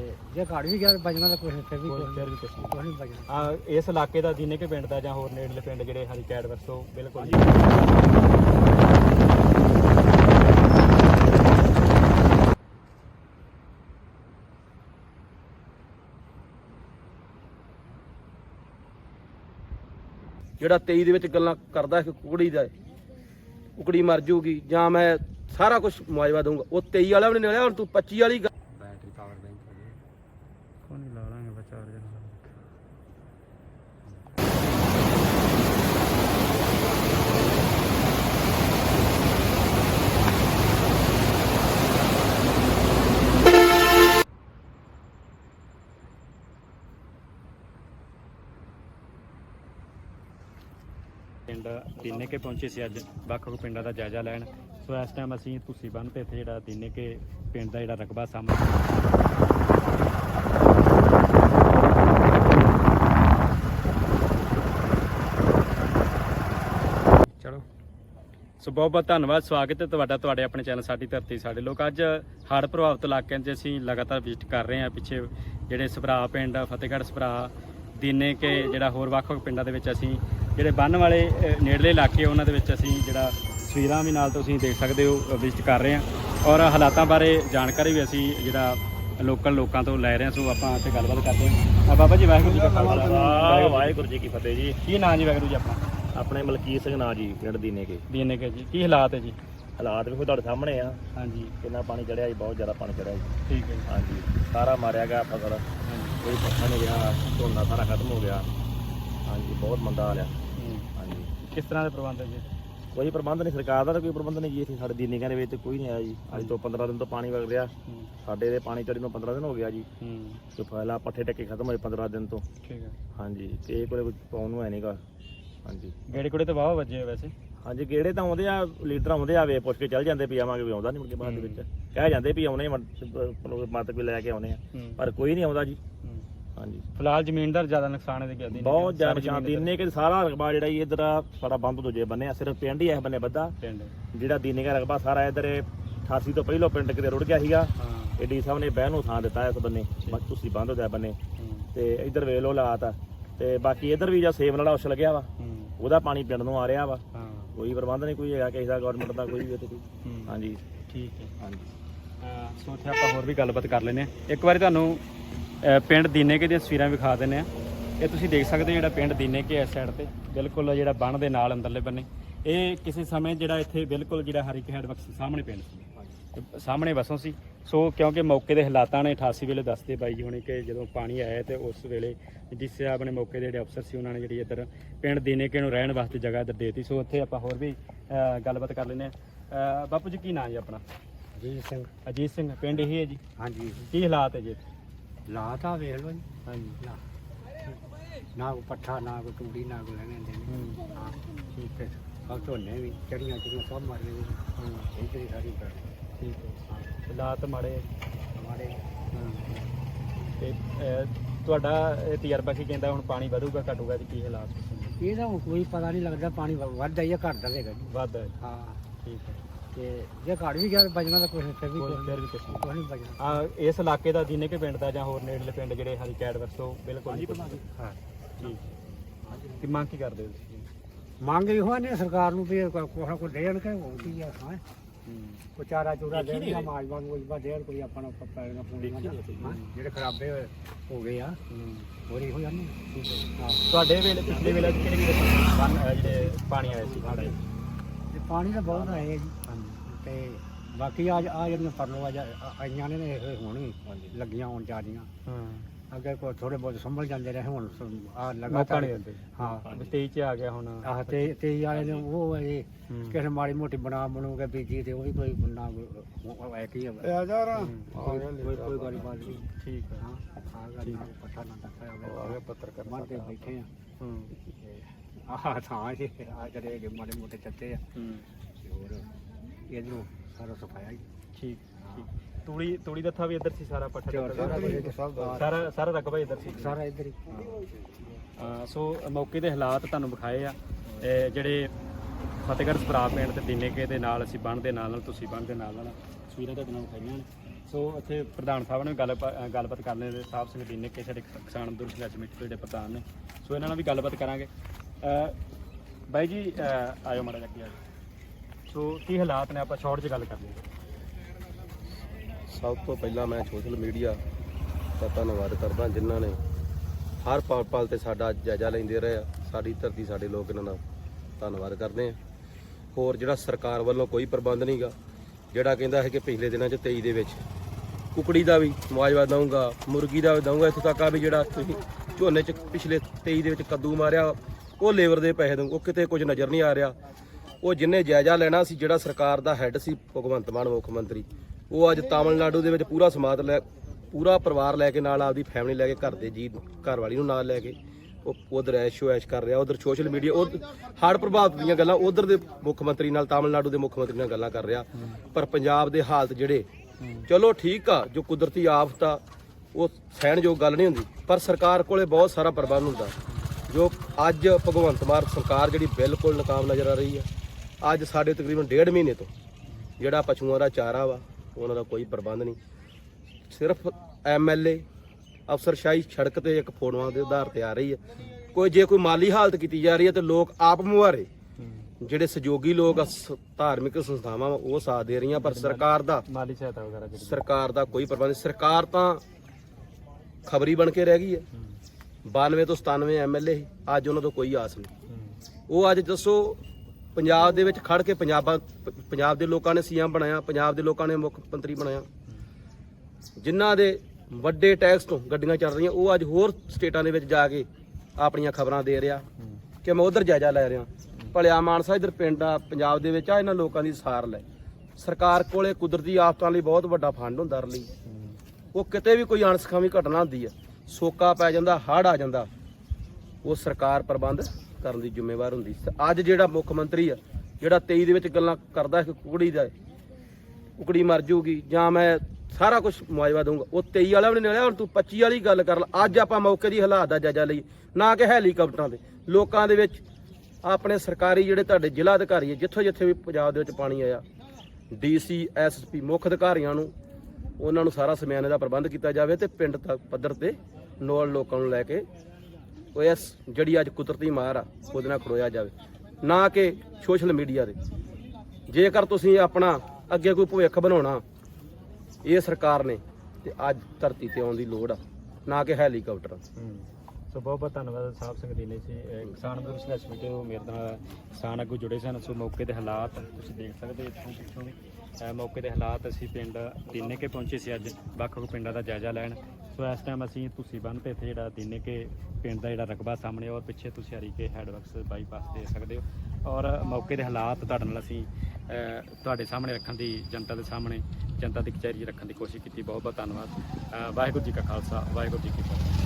ਤੇ ਜੇ ਘੜ ਵੀ ਗਿਆ ਬਚਣਾ ਤਾਂ ਕੁਛ ਫਿਰ ਵੀ ਕੋਈ ਕੁਛ ਫਿਰ ਵੀ ਕੁਛ ਨਹੀਂ। ਕੁਛ ਨਹੀਂ ਬਚਣਾ। ਆ ਇਸ ਇਲਾਕੇ ਦਾ ਜਿੰਨੇ ਕੇ ਪਿੰਡ ਦਾ ਜਾਂ ਹੋਰ ਨੇੜਲੇ ਪਿੰਡ ਜਿਹੜੇ ਹਰੀ ਕੈਡ ਵਰਸੋ ਬਿਲਕੁਲ ਜੀ। ਜਿਹੜਾ 23 ਦੇ ਵਿੱਚ ਗੱਲਾਂ ਕਰਦਾ ਕਿ ਕੁਕੜੀ ਦਾ ਕੁਕੜੀ ਮਰ ਜੂਗੀ ਜਾਂ ਮੈਂ ਸਾਰਾ ਕੁਝ ਮੁਆਵਜ਼ਾ ਦਊਂਗਾ। ਉਹ 23 ਵਾਲਾ ਵੀ ਨਹੀਂ ਨਿਕਲਿਆ ਹੁਣ ਤੂੰ 25 ਵਾਲੀ ਗੱਲ ਬੈਟਰੀ ਪਾਵਰ ਬੈਂਕ ਕੋਈ ਨਹੀਂ ਲਾ ਲਾਂਗੇ ਬੱਚਾ ਪਿੰਡ ਦੀਨੇ ਕੇ ਪਹੁੰਚੇ ਸੀ ਅੱਜ ਵੱਖ ਵੱਖ ਪਿੰਡਾਂ ਦਾ ਜਾਇਜ਼ਾ ਲੈਣ। ਸੋ ਇਸ ਟਾਈਮ ਅਸੀਂ ਤੁਸੀਂ ਬੰਨ ਤੇ ਇੱਥੇ ਜਿਹੜਾ ਦੀਨੇ ਕੇ ਪਿੰਡ ਦਾ ਜਿਹੜਾ ਰਕਬਾ ਸਾਹਮਣੇ ਚਲੋ। ਸੋ ਬਹੁਤ ਬਹੁਤ ਧੰਨਵਾਦ ਸਵਾਗਤ ਹੈ ਤੁਹਾਡਾ ਤੁਹਾਡੇ ਆਪਣੇ ਚੈਨਲ ਸਾਡੀ ਧਰਤੀ ਸਾਡੇ ਲੋਕ। ਅੱਜ ਹੜ੍ਹ ਪ੍ਰਭਾਵਿਤ ਇਲਾਕਿਆਂ 'ਚ ਅਸੀਂ ਲਗਾਤਾਰ ਵਿਜ਼ਿਟ ਕਰ ਰਹੇ ਹਾਂ। ਪਿੱਛੇ ਜਿਹੜੇ ਸਭਰਾ ਪਿੰਡ ਫਤਿਹਗੜ੍ਹ ਸਭਰਾ ਦੀਨੇ ਕੇ ਜਿਹੜਾ ਹੋਰ ਵੱਖ-ਵੱਖ ਪਿੰਡਾਂ ਦੇ ਵਿੱਚ ਅਸੀਂ ਜਿਹੜੇ ਬੰਨ ਵਾਲੇ ਨੇੜਲੇ ਇਲਾਕੇ ਉਹਨਾਂ ਦੇ ਵਿੱਚ ਅਸੀਂ ਜਿਹੜਾ ਤਸਵੀਰਾਂ ਵੀ ਨਾਲ ਤੁਸੀਂ ਦੇਖ ਸਕਦੇ ਹੋ ਵਿਜ਼ਿਟ ਕਰ ਰਹੇ ਹਾਂ। ਔਰ ਹਾਲਾਤਾਂ ਬਾਰੇ ਜਾਣਕਾਰੀ ਵੀ ਅਸੀਂ ਜਿਹੜਾ ਲੋਕਲ ਲੋਕਾਂ ਤੋਂ ਲੈ ਰਹੇ ਹਾਂ ਸੋ ਆਪਾਂ ਇੱਥੇ ਗੱਲਬਾਤ ਕਰਦੇ ਹਾਂ। ਆ ਬਾਬਾ ਜੀ ਵਾਹਿਗੁਰੂ ਜੀ ਕਾ ਖਾਲਸਾ। ਵਾਹਿਗੁਰੂ ਜੀ ਕੀ ਫਤਿਹ। ਜੀ ਕੀ ਨਾਂ ਜੀ ਵਾਹਿਗੁਰੂ ਜੀ ਆਪਣਾ? ਆਪਣੇ ਮਲਕੀਤ ਸਿੰਘ ਨਾਂ ਜੀ ਪਿੰਡ ਦੀਨੇ ਕੇ। ਦੀਨੇ ਕੇ ਜੀ। ਕੀ ਹਾਲਾਤ ਹੈ ਜੀ? ਹਾਲਾਤ ਵੀ ਤੁਹਾਡੇ ਸਾਹਮਣੇ ਆ। ਹਾਂਜੀ। ਕਿੰਨਾ ਪਾਣੀ ਚੜਿਆ ਜੀ ਬਹੁਤ ਜ਼ਿਆਦਾ ਪਾਣੀ ਚੜਿਆ ਜੀ। ਠੀਕ ਹੈ ਹਾਂਜੀ। ਸਾਰਾ ਮਾਰਿਆ ਗਿਆ ਫਸਲ। ਕੋਈ ਪੱਖਾ ਨਹੀਂ ਰਿਹਾ ਝੋਨਾ ਸਾਰਾ ਖਤਮ ਹੋ ਗਿਆ। ਹਾਂਜੀ ਬਹੁਤ ਮੰਦਾ ਹਾਲ ਆ। ਹੂੰ। ਹਾਂਜੀ ਕਿਸ ਤਰ੍ਹਾਂ ਦੇ ਪ੍ਰਬੰਧ ਹੈ ਜੀ? ਕੋਈ ਪ੍ਰਬੰਧ ਨਹੀਂ ਸਰਕਾਰ ਦਾ ਤਾਂ ਕੋਈ ਪ੍ਰਬੰਧ ਨਹੀਂ ਜੀ ਇੱਥੇ ਸਾਡੇ ਦੀਨੇ ਦੇ ਵਿੱਚ ਕੋਈ ਨਹੀਂ ਆਇਆ ਜੀ। ਅੱਜ ਤੋਂ 15 ਦਿਨ ਤੋਂ ਪਾਣੀ ਵਗ ਰਿਹਾ। ਹੂੰ। ਸਾਡੇ ਦੇ ਪਾਣੀ ਚੜੀ ਨੂੰ 15 ਦਿਨ ਹੋ ਗਿਆ ਜੀ। ਹੂੰ। ਤੇ ਫੈਲਾ ਪੱਠੇ ਟੱਕੇ ਖਤਮ ਹੋਏ 15 ਦਿਨ ਤੋਂ। ਠੀਕ ਹੈ। ਹਾਂਜੀ ਤੇ ਇਹ ਕੋਲੇ ਕੋਈ ਪਾਉਣ ਨੂੰ ਹੈ ਨਹੀਂਗਾ ਹਾਂਜੀ। ਗੇੜੇ ਕੁੜੇ ਤੇ ਵਾਹ ਵੱਜੇ ਆ ਵੈਸੇ। ਹਾਂਜੀ ਗੇੜੇ ਤਾਂ ਆਉਂਦੇ ਆ ਲੀਡਰ ਆਉਂਦੇ ਆ ਵੇ ਪੁੱਛ ਕੇ ਚੱਲ ਜਾਂਦੇ ਵੀ ਆਵਾਂਗੇ ਵੀ ਆਉਂਦਾ ਨਹੀਂ ਮੁੜ ਕੇ ਬਾਅਦ ਦੇ ਵਿੱਚ। ਕਹਿ ਜਾਂਦੇ ਵੀ ਆਉਣੇ ਮਤ ਵੀ ਲੈ ਕੇ ਆਉਣੇ ਆ। ਹੂੰ। ਪਰ ਕੋਈ ਨਹੀਂ ਆਉਂਦਾ ਜੀ। ਹਾਂਜੀ। ਫਿਲਹਾਲ ਜ਼ਮੀਨਦਾਰ ਜ਼ਿਆਦਾ ਨੁਕਸਾਨ ਇਹਦੇ ਗਿਆ ਬਹੁਤ ਜ਼ਿਆਦਾ ਸ਼ਾਂਤੀ ਨੇ ਕਿ ਸਾਰਾ ਰਕਬਾ ਜਿਹੜਾ ਜੀ ਇਧਰ ਸਾਡਾ ਬੰਦ ਦੂਜੇ ਬੰਨੇ ਆ ਸਿਰਫ ਪਿੰਡ ਹੀ ਇਸ ਬੰਨੇ ਬੱਦਾ ਪਿੰਡ। ਜਿਹੜਾ ਦੀਨੇ ਦਾ ਰਕਬਾ ਸਾਰਾ ਇਧਰ 88 ਤੋਂ ਪਹਿਲਾਂ ਪਿੰਡ ਕਿਤੇ ਰੁੜ ਗਿਆ ਸੀਗਾ। ਹਾਂ। ਏਡੀ ਸਾਹਿਬ ਨੇ ਬਹਿਣ ਨੂੰ ਥਾਂ ਦਿੱਤਾ ਇਸ ਬੰਨੇ। ਬਸ ਤੁਸੀਂ ਬੰਦ ਹੋ ਜਾ ਬੰਨੇ। ਤੇ ਇਧਰ ਵੇਖ ਲਓ ਲਾਤ ਆ। ਤੇ ਬਾਕੀ ਇਧਰ ਵੀ ਜਾਂ ਸੇਮ ਵਾਲਾ ਉਸ ਲੱਗਿਆ ਵਾ। ਉਹਦਾ ਪਾਣੀ ਪਿੰਡ ਨੂੰ ਆ ਰਿਹਾ ਵਾ। ਕੋਈ ਪ੍ਰਬੰਧ ਨਹੀਂ ਕੋਈ ਹੈਗਾ ਕਿਸੇ ਦਾ ਗਵਰਨਮੈਂਟ ਦਾ ਕੋਈ ਵੀ ਇੱਥੇ ਹਾਂਜੀ। ਠੀਕ ਹੈ। ਹਾਂਜੀ। ਅਹ ਸੋ ਇੱਥੇ ਆਪਾਂ ਹੋਰ ਵੀ ਗੱਲਬਾਤ ਕਰ ਲੈਨੇ ਇੱਕ ਵਾਰੀ ਤੁਹਾਨੂੰ ਪਿੰਡ ਦੀਨੇ ਕੇ ਦੀਆਂ ਤਸਵੀਰਾਂ ਵਿਖਾ ਦਿੰਨੇ ਆ ਇਹ ਤੁਸੀਂ ਦੇਖ ਸਕਦੇ ਹੋ ਜਿਹੜਾ ਪਿੰਡ ਦੀਨੇ ਕੇ ਇਸ ਸਾਈਡ ਤੇ। ਬਿਲਕੁਲ ਜਿਹੜਾ ਬੰਨ ਦੇ ਨਾਲ ਅੰਦਰਲੇ ਬੰਨੇ। ਇਹ ਕਿਸੇ ਸਮੇਂ ਜਿਹੜਾ ਇੱਥੇ ਬਿਲਕੁਲ ਜਿਹੜਾ ਹਰੀਕੇ ਹੈਡ ਬਕਸ ਸਾਹਮਣੇ ਪਿੰਡ ਸੀ। ਸਾਹਮਣੇ ਵਸੋਂ ਸੀ। ਸੋ ਕਿਉਂਕਿ ਮੌਕੇ ਦੇ ਹਾਲਾਤਾਂ ਨੇ 88 ਵੇਲੇ ਦੱਸਦੇ ਬਾਈ ਜੀ ਹੁਣੇ ਕਿ ਜਦੋਂ ਪਾਣੀ ਆਇਆ ਤੇ ਉਸ ਵੇਲੇ ਜਿਸ ਸਾਹਿਬ ਨੇ ਮੌਕੇ ਦੇ ਜਿਹੜੇ ਅਫਸਰ ਸੀ ਉਹਨਾਂ ਨੇ ਜਿਹੜੀ ਇੱਧਰ ਪਿੰਡ ਦੀਨੇਕੇ ਨੂੰ ਰਹਿਣ ਵਾਸਤੇ ਜਗ੍ਹਾ ਇੱਧਰ ਦੇਤੀ। ਸੋ ਇੱਥੇ ਆਪਾਂ ਹੋਰ ਵੀ ਗੱਲਬਾਤ ਕਰ ਲੈਨੇ ਆ ਬਾਪੂ ਜੀ ਕੀ ਨਾਂ ਜੀ ਆਪਣਾ? ਜੀ ਸਿੰਘ। ਅਜੀਤ ਸਿੰਘ ਪਿੰਡ ਇਹ ਹੈ ਜੀ? ਹਾਂਜੀ। ਕੀ ਹਾਲਾਤ ਹੈ ਜੀ ਲਾ ਤਾਂ ਵੇਖ ਲਓ ਜੀ। ਹਾਂਜੀ। ਲਾ। ਨਾ ਕੋਈ ਪੱਠਾ ਨਾ ਕੋਈ ਟੂੜੀ ਨਾ ਕੋਈ ਲੈਣੇ ਦੇਣੇ। ਹੂੰ। ਹਾਂ। ਠੀਕ ਹੈ। ਸਭ ਝੋਨੇ ਵੀ ਚੜੀਆਂ ਚੜੀਆਂ ਸਭ ਮਰ ਗਏ ਹੂੰ। ਇੱਧਰ ਹੀ ਸਾਰੀ ਕਰ ਠੀਕ ਹੈ। ਹਾਲਾਤ ਮਾੜੇ ਹਾਂ। ਤੇ ਤੁਹਾਡਾ ਇਹ ਤਜਰਬਾ ਕੀ ਕਹਿੰਦਾ ਹੁਣ ਪਾਣੀ ਵਧੂਗਾ ਘਟੂਗਾ ਜੀ ਕੀ ਹਾਲਾਤ? ਇਹਦਾ ਕੋਈ ਪਤਾ ਨਹੀਂ ਲੱਗਦਾ ਪਾਣੀ ਵੱਧਦਾ ਜਾਂ ਘਟਦਾ ਰਹੇਗਾ ਜੀ। ਵੱਧ ਹੈ। ਹਾਂ। ਠੀਕ ਹੈ। ਤੇ ਜੇ ਘੜ ਵੀ ਗਿਆ ਬਚਣਾ ਤਾਂ ਕੁਛ ਫਿਰ ਵੀ ਕੋਈ ਕੁਛ ਫਿਰ ਵੀ ਕੁਛ ਨਹੀਂ। ਕੁਛ ਨਹੀਂ ਬਚਣਾ। ਆ ਇਸ ਇਲਾਕੇ ਦਾ ਜਿੰਨੇ ਕੇ ਪਿੰਡ ਦਾ ਜਾਂ ਹੋਰ ਨੇੜਲੇ ਪਿੰਡ ਜਿਹੜੇ ਹਰੀ ਕੈਡ ਵਰਸੋ ਬਿਲਕੁਲ ਨਹੀਂ ਕੁਛ। ਹਾਂ ਠੀਕ ਕੀ ਮੰਗ ਕੀ ਕਰਦੇ ਹੋ ਤੁਸੀਂ? ਮੰਗ ਇਹੋ ਨੇ ਸਰਕਾਰ ਨੂੰ ਵੀ ਕੋਈ ਕੋਹਾ ਕੋ ਦੇਣ ਕੇ ਹੋ ਕੀ ਆ ਹਾਂ? ਹੂੰ। ਕੋ ਚਾਰਾ ਚੂਰਾ ਦੇਣ ਜਾਂ ਮਾਜਬਾਨ ਨੂੰ ਇਸਬਾ ਦੇਣ ਕੋਈ ਆਪਣਾ ਪੱਪਾ ਨਾ ਪੂਰੀ ਜਿਹੜੇ ਖਰਾਬੇ ਹੋਏ ਹੋ ਗਏ ਆ। ਹੂੰ। ਹੋਰ ਇਹੋ ਜਾਂਦੇ ਹਾਂ। ਤੁਹਾਡੇ ਵੇਲੇ ਪਿਛਲੇ ਵੇਲੇ ਕਿਹੜੇ ਕਿਹੜੇ ਬੰਨ ਅਹ, ਜਿਹੜੇ ਪਾਣੀ ਆਏ ਸੀ? ਤੇ ਪਾਣੀ ਤਾਂ ਬਹੁਤ ਆਏ ਆ ਜੀ। ਤੇ ਬਾਕੀ ਆ ਆ ਜਿਹੜੀਆਂ ਪਰਲੋ ਆ ਜਾ- ਆ- ਆਈਆਂ ਨੇ ਨੇ ਇਹ ਹੁਣ ਲੱਗੀਆਂ ਹੋਣ ਜਾਂਦੀਆਂ ਹਾਂ। ਅੱਗੇ ਕੋ ਥੋੜੇ ਬਹੁਤ ਸੰਭਲ ਜਾਂਦੇ ਰਹੇ ਹੁਣ ਆ ਲਗਾਤਾਰ ਹਾਂ। ਸਟੇਜ 'ਚ ਆ ਗਿਆ ਹੁਣ। ਆਹ ਤੇ ਤੇ ਵਾਲੇ ਨੇ ਉਹ ਇਹ ਹੂੰ। ਕਿਸੇ ਮਾੜੀ ਮੋਟੀ ਬਣਾ ਬਣੂ ਕੇ ਬੀਜੀ ਤੇ ਉਹ ਵੀ ਕੋਈ ਐ ਕੀ ਹੈ ਕੋਈ ਕੋਈ ਕੋਈ ਗੱਲ ਬਾਤ ਨਹੀਂ ਠੀਕ ਹੈ ਹਾਂ ਆ ਗੱਲ ਪੱਠਾ ਨਾ ਦੱਸਿਆ ਹੋਵੇ। ਪੱਤਰਕਾਰ ਮਰ ਕੇ ਬੈਠੇ ਆ। ਹੂੰ। ਆਹ ਥਾਂ ਜੀ ਆ ਜਿਹੜੇ ਮਾੜੇ ਮੋਟੇ ਚੱਤੇ ਆ। ਹੂੰ। ਹੋਰ ਇਧਰੋਂ ਸਾਰਾ ਸਫਾਇਆ ਠੀਕ ਠੀਕ। ਤੂੜੀ ਤੂੜੀ ਦਾ ਥਾ ਵੀ ਇੱਧਰ ਸੀ ਸਾਰਾ ਪੱਠਾ ਸਾਰਾ ਸਾਰਾ ਰਕਬਾ ਇੱਧਰ ਸੀ। ਸਾਰਾ ਇੱਧਰ ਹੀ। ਸੋ ਮੌਕੇ ਦੇ ਹਾਲਾਤ ਤੁਹਾਨੂੰ ਵਿਖਾਏ ਆ। ਜਿਹੜੇ ਫਤਿਹਗੜ੍ਹ ਸਪਰਾ ਪਿੰਡ ਤੇ ਦੀਨੇਕੇ ਦੇ ਨਾਲ ਅਸੀਂ ਬੰਨ ਦੇ ਨਾਲ ਨਾਲ ਤੁਸੀਂ ਬੰਨ ਦੇ ਨਾਲ ਨਾਲ ਤਸਵੀਰਾਂ ਤੁਹਾਡੇ ਨਾਲ ਵਿਖਾਈਆਂ ਨੇ। ਸੋ ਇੱਥੇ ਪ੍ਰਧਾਨ ਸਾਹਿਬ ਨੇ ਗੱਲ ਗੱਲਬਾਤ ਕਰ ਲੈਣੇ ਸਾਹਿਬ ਸਿੰਘ ਦੀਨੇ ਕੇ ਸਾਡੇ ਕਿਸਾਨ ਅੰਦੋਲਨ ਸੰਘਰਸ਼ ਕਮੇਟੀ ਦੇ ਜਿਹੜੇ ਪ੍ਰਧਾਨ ਨੇ। ਸੋ ਇਹਨਾਂ ਨਾਲ ਵੀ ਗੱਲਬਾਤ ਕਰਾਂਗੇ। ਬਾਈ ਜੀ ਆਇਓ ਮਾੜਾ ਜਿਹਾ ਅੱਗੇ ਆਇਓ ਸੋ ਕੀ ਹਾਲਾਤ ਨੇ? ਆਪਾਂ ਸ਼ਾਰਟ 'ਚ ਗੱਲ ਕਰ ਸਭ ਤੋਂ ਪਹਿਲਾਂ ਮੈਂ ਸੋਸ਼ਲ ਮੀਡੀਆ ਦਾ ਧੰਨਵਾਦ ਕਰਦਾ ਜਿਨ੍ਹਾਂ ਨੇ ਹਰ ਪਲ ਪਲ ਤੇ ਸਾਡਾ ਜਾਇਜ਼ਾ ਲੈਂਦੇ ਰਹੇ ਆ। ਸਾਡੀ ਧਰਤੀ, ਸਾਡੇ ਲੋਕ ਇਹਨਾਂ ਦਾ ਧੰਨਵਾਦ ਕਰਦੇ ਆ। ਹੋਰ ਜਿਹੜਾ ਸਰਕਾਰ ਵੱਲੋਂ ਕੋਈ ਪ੍ਰਬੰਧ ਨਹੀਂਗਾ ਜਿਹੜਾ ਕਹਿੰਦਾ ਹੈ ਕਿ ਪਿਛਲੇ ਦਿਨਾਂ 'ਚ 23 ਦੇ ਵਿੱਚ ਕੁਕੜੀ ਦਾ ਵੀ ਮੁਆਵਜ਼ਾ ਦਊਂਗਾ, ਮੁਰਗੀ ਦਾ ਵੀ ਦਊਂਗਾ, ਇੱਥੋਂ ਤੱਕ ਆ ਵੀ ਜਿਹੜਾ ਤੁਸੀਂ ਝੋਨੇ 'ਚ ਪਿਛਲੇ 23 ਦੇ ਵਿੱਚ ਕੱਦੂ ਮਾਰਿਆ, ਉਹ ਲੇਬਰ ਦੇ ਪੈਸੇ ਦਊਂ, ਉਹ ਕਿਤੇ ਕੁਝ ਨਜ਼ਰ ਨਹੀਂ ਆ ਰਿਹਾ। ਉਹ ਜਿੰਨੇ ਜਾਇਜ਼ਾ ਲੈਣਾ ਸੀ, ਜਿਹੜਾ ਸਰਕਾਰ ਦਾ ਹੈੱਡ ਸੀ ਭਗਵੰਤ ਮਾਨ, ਮੁੱਖ ਮੰਤਰੀ, ਉਹ ਅੱਜ ਤਾਮਿਲਨਾਡੂ ਦੇ ਵਿੱਚ ਪੂਰਾ ਸਮਾਜ ਲੈ, ਪੂਰਾ ਪਰਿਵਾਰ ਲੈ ਕੇ ਨਾਲ ਆਪਦੀ ਫੈਮਿਲੀ ਲੈ ਕੇ ਘਰ ਦੇ ਜੀ ਘਰ ਵਾਲੀ ਨੂੰ ਨਾਲ ਲੈ ਕੇ ਉਹ ਉਧਰ ਐਸ਼ੋ ਐਸ਼ ਕਰ ਰਿਹਾ, ਉਧਰ ਸੋਸ਼ਲ ਮੀਡੀਆ ਉਹ ਹੜ੍ਹ ਪ੍ਰਭਾਵਿਤ ਦੀਆਂ ਗੱਲਾਂ, ਉਧਰ ਦੇ ਮੁੱਖ ਮੰਤਰੀ ਨਾਲ ਤਾਮਿਲਨਾਡੂ ਦੇ ਮੁੱਖ ਮੰਤਰੀ ਨਾਲ ਗੱਲਾਂ ਕਰ ਰਿਹਾ, ਪਰ ਪੰਜਾਬ ਦੇ ਹਾਲਤ ਜਿਹੜੇ, ਚਲੋ ਠੀਕ ਆ, ਜੋ ਕੁਦਰਤੀ ਆਫਤ ਆ ਉਹ ਸਹਿਣਯੋਗ ਗੱਲ ਨਹੀਂ ਹੁੰਦੀ, ਪਰ ਸਰਕਾਰ ਕੋਲੇ ਬਹੁਤ ਸਾਰਾ ਪ੍ਰਬੰਧ ਹੁੰਦਾ, ਜੋ ਅੱਜ ਭਗਵੰਤ ਮਾਨ ਸਰਕਾਰ ਜਿਹੜੀ ਬਿਲਕੁਲ ਨਾਕਾਮ ਨਜ਼ਰ ਆ ਰਹੀ ਹੈ। ਅੱਜ ਸਾਡੇ ਤਕਰੀਬਨ ਡੇਢ ਮਹੀਨੇ ਤੋਂ ਜਿਹੜਾ ਪਸ਼ੂਆਂ ਦਾ ਚਾਰਾ ਵਾ ਉਹਨਾਂ ਦਾ ਕੋਈ ਪ੍ਰਬੰਧ ਨਹੀਂ। ਸਿਰਫ ਐਮਐਲਏ ਅਫਸਰਸ਼ਾਹੀ ਸੜਕ ਤੇ ਇੱਕ ਫੋਟੋਆਂ ਦੇ ਆਧਾਰ ਤੇ ਆ ਰਹੀ ਹੈ। ਕੋਈ ਜੇ ਕੋਈ ਮਾਲੀ ਹਾਲਤ ਕੀਤੀ ਜਾ ਰਹੀ ਹੈ ਤੇ ਲੋਕ ਆਪ ਮੁਹਾਰੇ ਜਿਹੜੇ ਸਹਿਯੋਗੀ ਲੋਕ ਆ, ਧਾਰਮਿਕ ਸੰਸਥਾਵਾਂ ਉਹ ਸਾਥ ਦੇ ਰਹੀਆਂ ਪਰ ਸਰਕਾਰ ਦਾ ਮਾਲੀ ਸਹਾਇਤਾ ਵਗੈਰਾ ਸਰਕਾਰ ਦਾ ਕੋਈ ਪ੍ਰਬੰਧ ਨਹੀਂ। ਸਰਕਾਰ ਤਾਂ ਖਬਰੀ ਬਣ ਕੇ ਰਹਿ ਗਈ ਹੈ। 92 ਤੋਂ 97 ਐਮਐਲਏ ਅੱਜ ਉਹਨਾਂ ਤੋਂ ਕੋਈ ਆਸ ਨਹੀਂ। ਉਹ ਅੱਜ ਦੱਸੋ ਪੰਜਾਬ ਦੇ ਵਿੱਚ ਖੜ ਕੇ ਪੰਜਾਬਾਂ ਪੰਜਾਬ ਦੇ ਲੋਕਾਂ ਨੇ ਸੀਐਮ ਬਣਾਇਆ, ਪੰਜਾਬ ਦੇ ਲੋਕਾਂ ਨੇ ਮੁੱਖ ਮੰਤਰੀ ਬਣਾਇਆ। ਜਿਨ੍ਹਾਂ ਦੇ ਵੱਡੇ ਟੈਕਸ ਤੋਂ ਗੱਡੀਆਂ ਚੱਲ ਰਹੀਆਂ, ਉਹ ਅੱਜ ਹੋਰ ਸਟੇਟਾਂ ਦੇ ਵਿੱਚ ਜਾ ਕੇ ਆਪਣੀਆਂ ਖਬਰਾਂ ਦੇ ਰਿਹਾ ਕਿ ਮੈਂ ਉਧਰ ਜਾਇਜ਼ਾ ਲੈ ਰਿਹਾ। ਭਲਿਆ ਮਾਨਸਾ ਇਧਰ ਪਿੰਡ ਆ, ਪੰਜਾਬ ਦੇ ਵਿੱਚ ਆ, ਇਹਨਾਂ ਲੋਕਾਂ ਦੀ ਸਾਰ ਲੈ। ਸਰਕਾਰ ਕੋਲੇ ਕੁਦਰਤੀ ਆਫਤਾਂ ਲਈ ਬਹੁਤ ਵੱਡਾ ਫੰਡ ਹੁੰਦਾ ਰਲੀ ਉਹ ਕਿਤੇ ਵੀ ਕੋਈ ਅਣਸਖਾਵੀ ਘਟਨਾ ਹੁੰਦੀ ਹੈ ਸੋਕਾ ਪੈ ਜਾਂਦਾ, ਹੜ੍ਹ ਆ ਜਾਂਦਾ, ਉਹ ਸਰਕਾਰ ਪ੍ਰਬੰਧ ਕਰਨ ਦੀ ਜ਼ਿੰਮੇਵਾਰ ਹੁੰਦੀ ਅੱਜ ਜਿਹੜਾ ਮੁੱਖ ਮੰਤਰੀ ਆ, ਜਿਹੜਾ 23 ਦੇ ਵਿੱਚ ਗੱਲਾਂ ਕਰਦਾ ਕਿ ਕੁਕੜੀ ਦਾ, ਕੁਕੜੀ ਮਰ ਜੂਗੀ, ਜਾਂ ਮੈਂ ਸਾਰਾ ਕੁਝ ਮੁਆਵਜ਼ਾ ਦਊਂਗਾ, ਉਹ 23 ਵਾਲਾ ਵੀ ਨਹੀਂ ਨਿਕਲਿਆ, ਹੁਣ ਤੂੰ 25 ਵਾਲੀ ਗੱਲ ਕਰ ਲੈ। ਅੱਜ ਆਪਾਂ ਮੌਕੇ ਦੀ ਹਾਲਾਤ ਦਾ ਜਾਇਜ਼ਾ ਲਈ ਨਾ ਕਿ ਹੈਲੀਕਾਪਟਰਾਂ ਦੇ। ਲੋਕਾਂ ਦੇ ਵਿੱਚ ਆਪਣੇ ਸਰਕਾਰੀ ਜਿਹੜੇ ਤੁਹਾਡੇ ਜ਼ਿਲ੍ਹਾ ਅਧਿਕਾਰੀ ਹੈ ਜਿੱਥੋਂ ਜਿੱਥੇ ਵੀ ਪੰਜਾਬ ਦੇ ਵਿੱਚ ਪਾਣੀ ਆਇਆ, ਡੀਸੀ ਐਸਪੀ ਮੁੱਖ ਅਧਿਕਾਰੀਆਂ ਨੂੰ, ਉਹਨਾਂ ਨੂੰ ਸਾਰਾ ਸਮਿਆਨੇ ਦਾ ਪ੍ਰਬੰਧ ਕੀਤਾ ਜਾਵੇ ਤੇ ਪਿੰਡ ਤੱਕ, ਪੱਧਰ ਤੇ ਨੋਲ ਲੋਕਾਂ ਨੂੰ ਲੈ ਕੇ ਉਹ ਇਸ ਜਿਹੜੀ ਅੱਜ ਕੁਦਰਤੀ ਮਾਰ ਆ, ਉਹਦੇ ਨਾਲ ਖੜੋਇਆ ਜਾਵੇ। ਨਾ ਕਿ ਸੋਸ਼ਲ ਮੀਡੀਆ ਦੇ। ਜੇਕਰ ਤੁਸੀਂ ਆਪਣਾ ਅੱਗੇ ਕੋਈ ਭਵਿੱਖ ਬਣਾਉਣਾ, ਇਹ ਸਰਕਾਰ ਨੇ, ਤੇ ਅੱਜ ਧਰਤੀ ਤੇ ਆਉਣ ਦੀ ਲੋੜ ਆ, ਨਾ ਕਿ ਹੈਲੀਕਾਪਟਰ। ਸੋ ਬਹੁਤ ਬਹੁਤ ਧੰਨਵਾਦ ਸਾਹਿਬ ਸਿੰਘ ਦੀਨੇ ਜੀ ਕਿਸਾਨ ਅੰਦੋਲਨ ਸੰਘਰਸ਼ ਕਮੇਟੀ ਤੋਂ ਮੇਰੇ ਨਾਲ ਕਿਸਾਨ ਆਗੂ ਜੁੜੇ ਸਨ। ਸੋ ਮੌਕੇ ਦੇ ਹਾਲਾਤ ਤੁਸੀਂ ਦੇਖ ਸਕਦੇ ਹੋ ਇੱਥੋਂ ਪਿੱਛੋਂ ਵੀ। ਮੌਕੇ ਦੇ ਹਾਲਾਤ ਅਸੀਂ ਪਿੰਡ ਦੀਨੇ ਕੇ ਪਹੁੰਚੇ ਸੀ ਅੱਜ ਵੱਖ ਵੱਖ ਪਿੰਡਾਂ ਦਾ ਜਾਇਜ਼ਾ ਲੈਣ। ਸੋ ਇਸ ਟਾਈਮ ਅਸੀਂ ਤੁਸੀਂ ਬੰਨ ਤੇ ਇੱਥੇ ਜਿਹੜਾ ਦਿਨੇ ਕੇ ਪਿੰਡ ਦਾ ਜਿਹੜਾ ਰਕਬਾ ਸਾਹਮਣੇ ਔਰ ਪਿੱਛੇ ਤੁਸੀਂ ਹਰੀਕੇ ਹੈਡਵਰਕਸ ਬਾਈਪਾਸ ਦੇ ਸਕਦੇ ਹੋ। ਔਰ ਮੌਕੇ ਦੇ ਹਾਲਾਤ ਤੁਹਾਡੇ ਨਾਲ ਅਸੀਂ ਤੁਹਾਡੇ ਸਾਹਮਣੇ ਰੱਖਣ ਦੀ, ਜਨਤਾ ਦੇ ਸਾਹਮਣੇ, ਜਨਤਾ ਦੀ ਕਚਹਿਰੀ 'ਚ ਰੱਖਣ ਦੀ ਕੋਸ਼ਿਸ਼ ਕੀਤੀ। ਬਹੁਤ ਬਹੁਤ ਧੰਨਵਾਦ ਵਾਹਿਗੁਰੂ ਜੀ ਕਾ ਖਾਲਸਾ, ਵਾਹਿਗੁਰੂ ਜੀ ਕੀ ਫਤਿਹ।